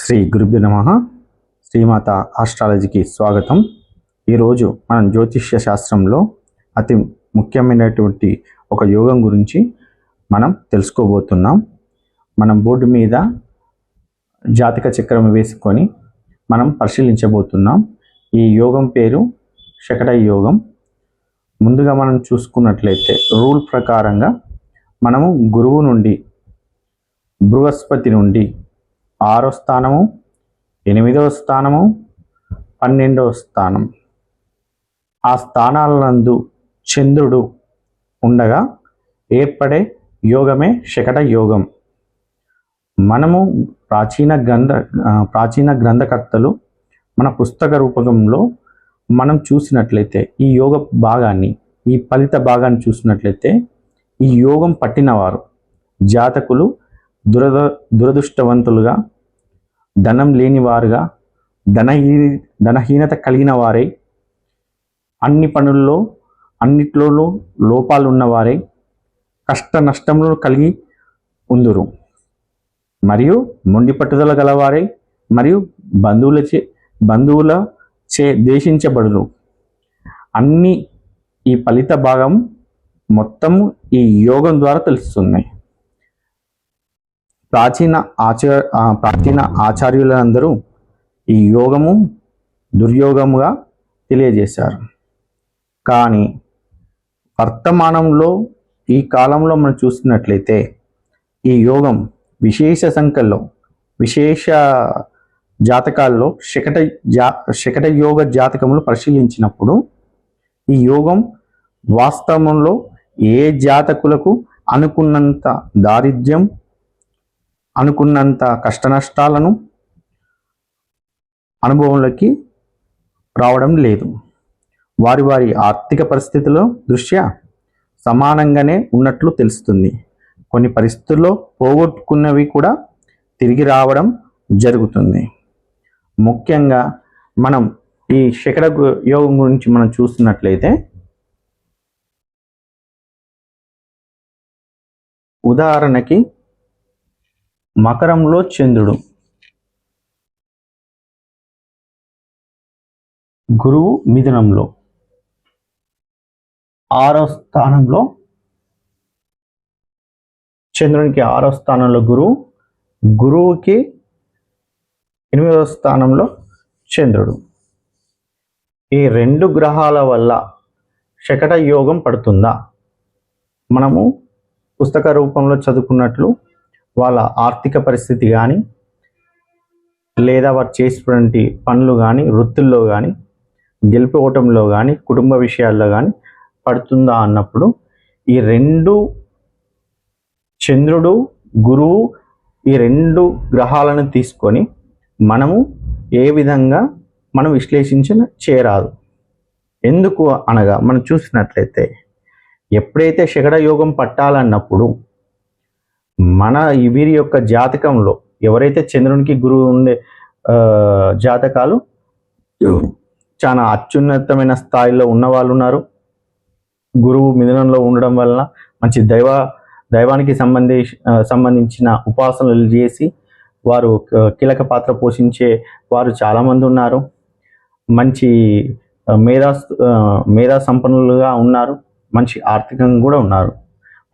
శ్రీ గురుభ్య నమ. శ్రీమాత ఆస్ట్రాలజీకి స్వాగతం. ఈరోజు మనం జ్యోతిష్య శాస్త్రంలో అతి ముఖ్యమైనటువంటి ఒక యోగం గురించి మనం తెలుసుకోబోతున్నాం. మనం బోర్డు మీద జాతక చక్రం వేసుకొని మనం పరిశీలించబోతున్నాం. ఈ యోగం పేరు శకట యోగం. ముందుగా మనం చూసుకున్నట్లయితే రూల్ ప్రకారంగా మనము గురువు నుండి బృహస్పతి నుండి ఆరో స్థానము ఎనిమిదవ స్థానము పన్నెండవ స్థానం. ఆ స్థానాలందు చంద్రుడు ఉండగా ఏర్పడే యోగమే శకట యోగం. మనము ప్రాచీన గ్రంథ ప్రాచీన గ్రంథకర్తలు మన పుస్తక రూపకంలో మనం చూసినట్లయితే ఈ యోగ భాగాన్ని ఈ ఫలిత భాగాన్ని చూసినట్లయితే ఈ యోగం పట్టినవారు జాతకులు దురద దురదృష్టవంతులుగా ధనం లేనివారుగా ధనహీ ధనహీనత కలిగిన వారే అన్ని పనుల్లో అన్నిట్లో లోపాలు ఉన్నవారే కష్ట నష్టములు కలిగి ఉందురు. మరియు మొండి పట్టుదల గలవారే మరియు బంధువుల చే బంధువుల చే దేశించబడును అన్ని ఈ ఫలిత భాగం మొత్తము ఈ యోగం ద్వారా తెలుస్తున్నాయి ప్రాచీన ఆచార ప్రాచీన ఆచార్యులందరూ ఈ యోగము దుర్యోగముగా తెలియజేశారు. కానీ వర్తమానంలో ఈ కాలంలో మనం చూస్తున్నట్లయితే ఈ యోగం విశేష సంఖ్యలో విశేష జాతకాల్లో శకట జా శకట యోగ జాతకములు పరిశీలించినప్పుడు ఈ యోగం వాస్తవంలో ఏ జాతకులకు అనుకున్నంత దారిద్ర్యం అనుకున్నంత కష్ట నష్టాలను అనుభవంలోకి రావడం లేదు. వారి వారి ఆర్థిక పరిస్థితుల దృష్ట్యా సమానంగానే ఉన్నట్లు తెలుస్తుంది. కొన్ని పరిస్థితుల్లో పోగొట్టుకున్నవి కూడా తిరిగి రావడం జరుగుతుంది. ముఖ్యంగా మనం ఈ శిఖర యోగం గురించి మనం చూస్తున్నట్లయితే ఉదాహరణకి మకరంలో చంద్రుడు. గురువు మిథునంలో. ఆరో స్థానంలో చంద్రునికి ఆరో స్థానంలో గురువు. గురువుకి ఎనిమిదవ స్థానంలో చంద్రుడు. ఈ రెండు గ్రహాల వల్ల శకట యోగం పడుతుందా? మనము పుస్తక రూపంలో చదువుకున్నట్లు వాళ్ళ ఆర్థిక పరిస్థితి కానీ లేదా వారు చేసినటువంటి పనులు కానీ వృత్తుల్లో కానీ గెలుపుకోవటంలో కానీ కుటుంబ విషయాల్లో కానీ పడుతుందా అన్నప్పుడు ఈ రెండు చంద్రుడు గురువు ఈ రెండు గ్రహాలను తీసుకొని మనము ఏ విధంగా మనం విశ్లేషించిన చేరాదు. ఎందుకు అనగా మనం చూసినట్లయితే ఎప్పుడైతే శకడ యోగం పట్టాలన్నప్పుడు మన వీరి యొక్క జాతకంలో ఎవరైతే చంద్రునికి గురువు ఉండే జాతకాలు చాలా అత్యున్నతమైన స్థాయిలో ఉన్న వాళ్ళు ఉన్నారు. గురువు మిథునంలో ఉండడం వలన మంచి దైవ దైవానికి సంబంధి సంబంధించిన ఉపాసనలు చేసి వారు కీలక పాత్ర పోషించే వారు చాలామంది ఉన్నారు. మంచి మేధా మేధా సంపన్నులుగా ఉన్నారు. మంచి ఆర్థికంగా కూడా ఉన్నారు.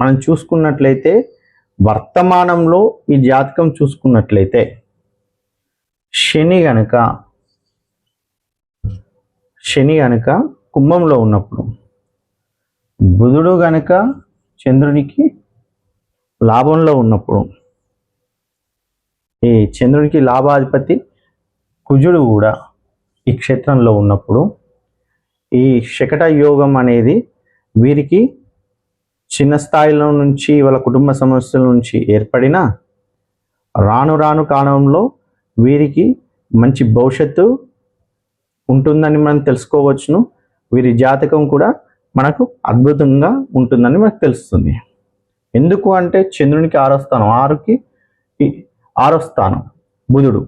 మనం చూసుకున్నట్లయితే వర్తమానంలో ఈ జాతకం చూసుకున్నట్లయితే శని గనక శని గనక కుంభంలో ఉన్నప్పుడు బుధుడు గనక చంద్రునికి లాభంలో ఉన్నప్పుడు ఈ చంద్రునికి లాభాధిపతి కుజుడు కూడా ఈ క్షేత్రంలో ఉన్నప్పుడు ఈ శకట యోగం అనేది వీరికి చిన్న స్థాయిలో నుంచి వాళ్ళ కుటుంబ సమస్యల నుంచి ఏర్పడిన రాను రాను కాలంలో వీరికి మంచి భవిష్యత్తు ఉంటుందని మనం తెలుసుకోవచ్చును. వీరి జాతకం కూడా మనకు అద్భుతంగా ఉంటుందని మనకు తెలుస్తుంది. ఎందుకు అంటే చంద్రునికి ఆరో స్థానం ఆరుకి ఆరో స్థానం బుధుడు.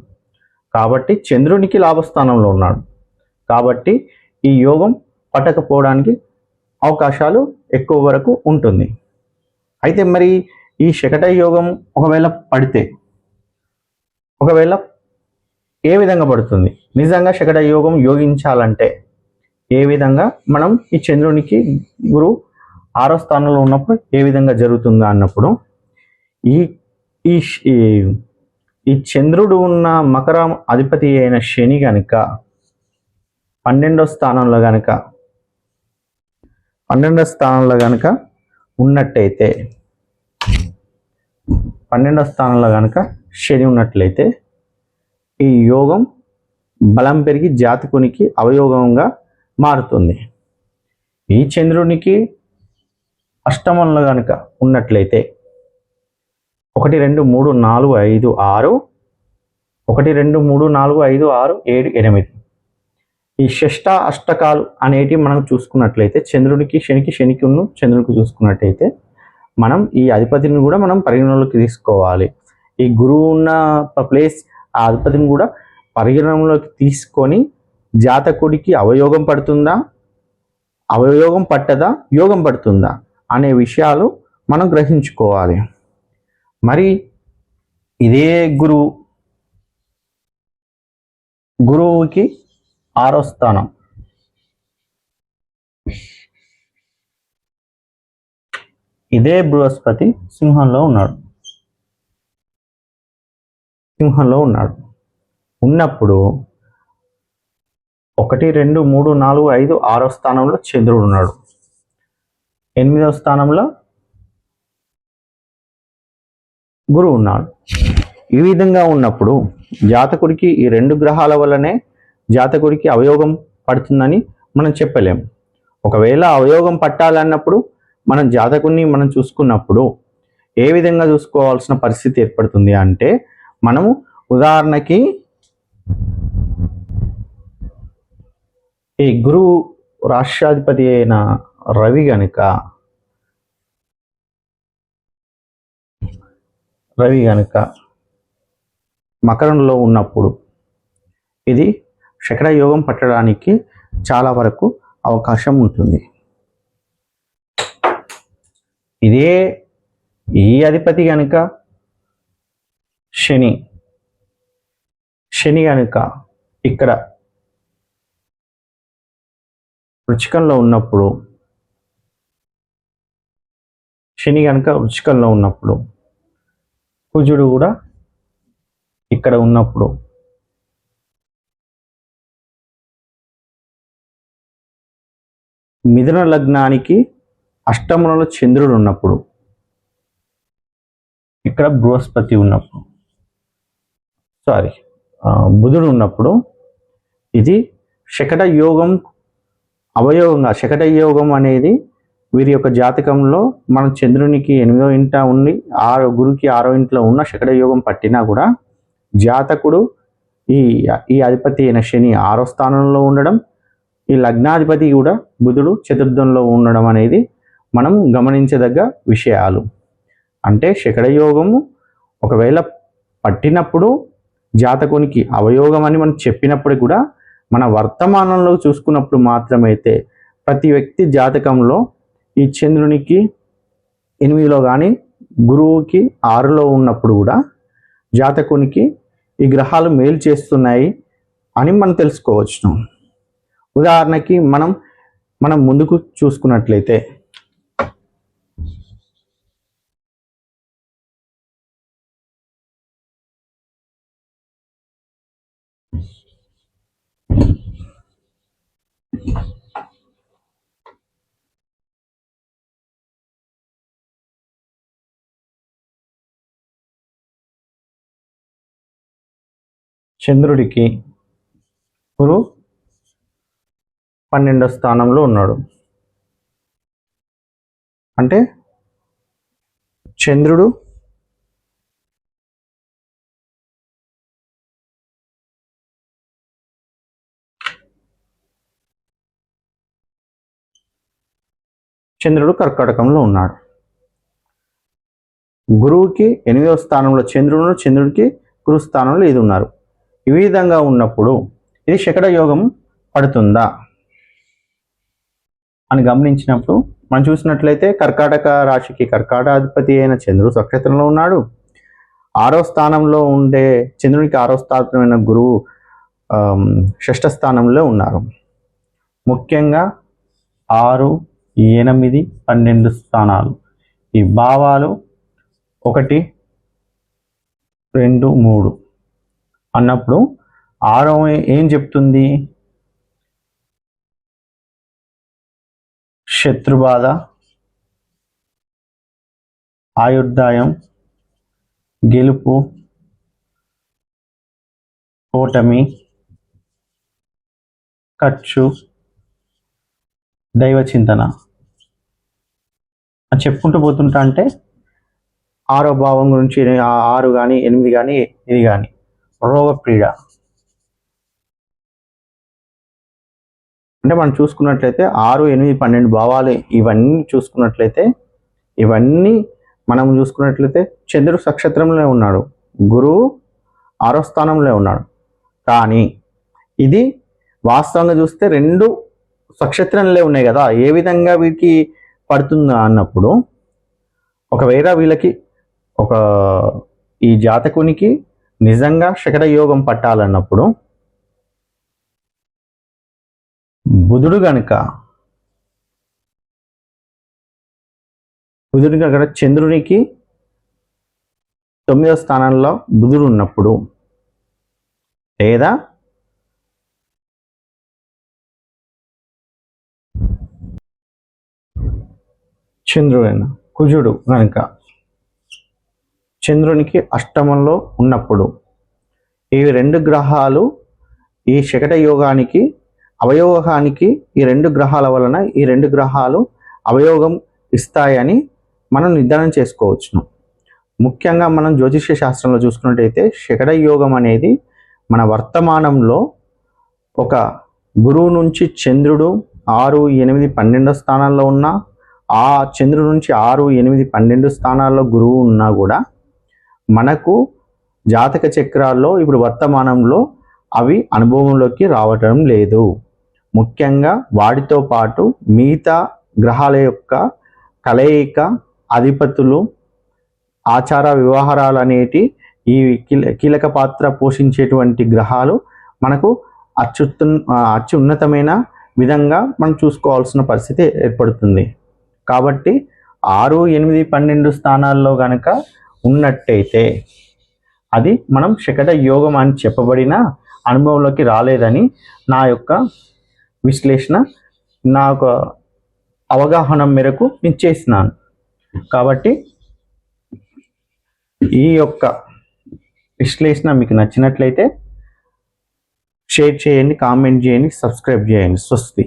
కాబట్టి చంద్రునికి లాభస్థానంలో ఉన్నాడు. కాబట్టి ఈ యోగం పట్టకపోవడానికి అవకాశాలు ఎక్కువ వరకు ఉంటుంది. అయితే మరి ఈ శకట యోగం ఒకవేళ పడితే ఒకవేళ ఏ విధంగా పడుతుంది? నిజంగా శకట యోగం యోగించాలంటే ఏ విధంగా? మనం ఈ చంద్రునికి గురువు ఆరో స్థానంలో ఉన్నప్పుడు ఏ విధంగా జరుగుతుందా అన్నప్పుడు ఈ ఈ ఈ- చంద్రుడు ఉన్న మకరం అధిపతి అయిన శని కనుక పన్నెండో స్థానంలో కనుక పన్నెండో స్థానంలో కనుక ఉన్నట్టయితే పన్నెండో స్థానంలో కనుక శని ఉన్నట్లయితే ఈ యోగం బలం పెరిగి జాతకునికి అవయోగంగా మారుతుంది. ఈ చంద్రునికి అష్టమంలో కనుక ఉన్నట్లయితే ఒకటి రెండు మూడు నాలుగు ఐదు ఆరు ఒకటి రెండు మూడు నాలుగు ఐదు ఆరు ఏడు ఎనిమిది. ఈ షష్ట అష్టకాలు అనేటివి మనం చూసుకున్నట్లయితే చంద్రుడికి శనికి శనికి ఉన్న చంద్రుడికి చూసుకున్నట్టయితే మనం ఈ అధిపతిని కూడా మనం పరిగణలోకి తీసుకోవాలి. ఈ గురువు ఉన్న ప్లేస్ ఆ అధిపతిని కూడా పరిగణనలోకి తీసుకొని జాతకుడికి అవయోగం పడుతుందా? అవయోగం పట్టదా? యోగం పడుతుందా? అనే విషయాలు మనం గ్రహించుకోవాలి. మరి ఇదే గురువు. గురువుకి ఆరో స్థానం. ఇదే బృహస్పతి సింహంలో ఉన్నాడు. సింహంలో ఉన్నాడు. ఉన్నప్పుడు ఒకటి రెండు మూడు నాలుగు ఐదు ఆరో స్థానంలో చంద్రుడు ఉన్నాడు. ఎనిమిదో స్థానంలో గురువు ఉన్నాడు. ఈ విధంగా ఉన్నప్పుడు జాతకుడికి ఈ రెండు గ్రహాల వల్లనే జాతకుడికి అవయోగం పడుతుందని మనం చెప్పలేం. ఒకవేళ అవయోగం పట్టాలన్నప్పుడు మనం జాతకుడిని మనం చూసుకున్నప్పుడు ఏ విధంగా చూసుకోవాల్సిన పరిస్థితి ఏర్పడుతుంది అంటే మనము ఉదాహరణకి ఈ గురువు రాష్ట్రాధిపతి అయిన రవి గనుక రవి గనుక మకరంలో ఉన్నప్పుడు ఇది శకర యోగం పట్టడానికి చాలా వరకు అవకాశం ఉంటుంది. ఇదే ఈ అధిపతి కనుక శని శని కనుక ఇక్కడ వృచికంలో ఉన్నప్పుడు శని కనుక వృచికంలో ఉన్నప్పుడు కుజుడు కూడా ఇక్కడ ఉన్నప్పుడు మిథున లగ్నానికి అష్టమంలో చంద్రుడు ఉన్నప్పుడు ఇక్కడ బృహస్పతి ఉన్నప్పుడు సారీ బుధుడు ఉన్నప్పుడు ఇది శకట యోగం అవయోగంగా శకట యోగం అనేది వీరి యొక్క జాతకంలో మన చంద్రునికి ఎనిమిదో ఇంట ఉండి ఆరో గురుకి ఆరో ఇంట్లో ఉన్న శకట యోగం పట్టినా కూడా జాతకుడు ఈ ఈ అధిపతి అయిన శని ఆరో స్థానంలో ఉండడం ఈ లగ్నాధిపతి కూడా బుధుడు చతుర్థంలో ఉండడం అనేది మనం గమనించదగ్గ విషయాలు. అంటే శకడయోగము ఒకవేళ పట్టినప్పుడు జాతకునికి అవయోగం అని మనం చెప్పినప్పుడు కూడా మన వర్తమానంలో చూసుకున్నప్పుడు మాత్రమైతే ప్రతి వ్యక్తి జాతకంలో ఈ చంద్రునికి ఎనిమిదిలో కానీ గురువుకి ఆరులో ఉన్నప్పుడు కూడా జాతకునికి ఈ గ్రహాలు మేలు చేస్తున్నాయి అని మనం తెలుసుకోవచ్చు ఉదాహరణకి మనం మనం ముందుకు చూసుకున్నట్లయితే. చంద్రుడికి గురు పన్నెండో స్థానంలో ఉన్నాడు. అంటే చంద్రుడు చంద్రుడు కర్కాటకంలో ఉన్నాడు. గురువుకి ఎనిమిదవ స్థానంలో చంద్రుడు చంద్రుడికి గురు స్థానంలో ఇది ఉన్నారు. ఈ విధంగా ఉన్నప్పుడు ఇది శకట యోగం పడుతుందా? అని గమనించినప్పుడు మనం చూసినట్లయితే కర్కాటక రాశికి కర్కాటాధిపతి అయిన చంద్రుడు నక్షత్రంలో ఉన్నాడు. ఆరో స్థానంలో ఉండే చంద్రునికి ఆరో స్థానమైన గురువు షష్ఠ స్థానంలో ఉన్నారు. ముఖ్యంగా ఆరు ఎనిమిది పన్నెండు స్థానాలు. ఈ భావాలు ఒకటి రెండు మూడు అన్నప్పుడు ఆరో ఏం చెప్తుంది? శత్రుబాధ ఆయుర్దాయం గెలుపు ఓటమి ఖర్చు దైవ చింతన. చెప్పుకుంటూ పోతుంటా అంటే ఆరో భావం గురించి ఆరు కానీ ఎనిమిది కానీ ఇది కానీ రోగ రోగపీడ. అంటే మనం చూసుకున్నట్లయితే ఆరు ఎనిమిది పన్నెండు భావాలు ఇవన్నీ చూసుకున్నట్లయితే ఇవన్నీ మనం చూసుకున్నట్లయితే చంద్రుడు సక్షత్రంలో ఉన్నాడు. గురువు ఆరో స్థానంలో ఉన్నాడు. కానీ ఇది వాస్తవంగా చూస్తే రెండు సక్షత్రంలో ఉన్నాయి కదా. ఏ విధంగా వీటికి పడుతుందా అన్నప్పుడు ఒకవేళ వీళ్ళకి ఒక ఈ జాతకునికి నిజంగా శకర యోగం పట్టాలన్నప్పుడు బుధుడు గనుక బుధుడు కనుక చంద్రునికి తొమ్మిదవ స్థానంలో బుధుడు ఉన్నప్పుడు లేదా చంద్రుడైన కుజుడు గనుక చంద్రునికి అష్టమంలో ఉన్నప్పుడు ఈ రెండు గ్రహాలు ఈ శకట యోగానికి అవయోగానికి ఈ రెండు గ్రహాల వలన ఈ రెండు గ్రహాలు అవయోగం ఇస్తాయని మనం నిర్ధారణ చేసుకోవచ్చును. ముఖ్యంగా మనం జ్యోతిష్య శాస్త్రంలో చూసుకున్నట్టయితే శకడ యోగం అనేది మన వర్తమానంలో ఒక గురువు నుంచి చంద్రుడు ఆరు ఎనిమిది పన్నెండో స్థానాల్లో ఉన్న ఆ చంద్రుడు నుంచి ఆరు ఎనిమిది పన్నెండు స్థానాల్లో గురువు ఉన్నా కూడా మనకు జాతక చక్రాల్లో ఇప్పుడు వర్తమానంలో అవి అనుభవంలోకి రావటం లేదు. ముఖ్యంగా వాటితో పాటు మిగతా గ్రహాల యొక్క కలయిక అధిపతులు ఆచార వ్యవహారాలు అనేటి ఈ కీల- కీలక పాత్ర పోషించేటువంటి గ్రహాలు మనకు అత్యుత్తు అత్యున్నతమైన విధంగా మనం చూసుకోవాల్సిన పరిస్థితి ఏర్పడుతుంది. కాబట్టి ఆరు ఎనిమిది పన్నెండు స్థానాల్లో కనుక ఉన్నట్టయితే అది మనం శకట యోగం అని చెప్పబడిన అనుభవంలోకి రాలేదని నా యొక్క విశ్లేషణ నా అవగాహన మేరకు నేను చేసినాను. కాబట్టి ఈ యొక్క విశ్లేషణ మీకు నచ్చినట్లయితే షేర్ చేయండి కామెంట్ చేయండి సబ్స్క్రైబ్ చేయండి. స్వస్తి.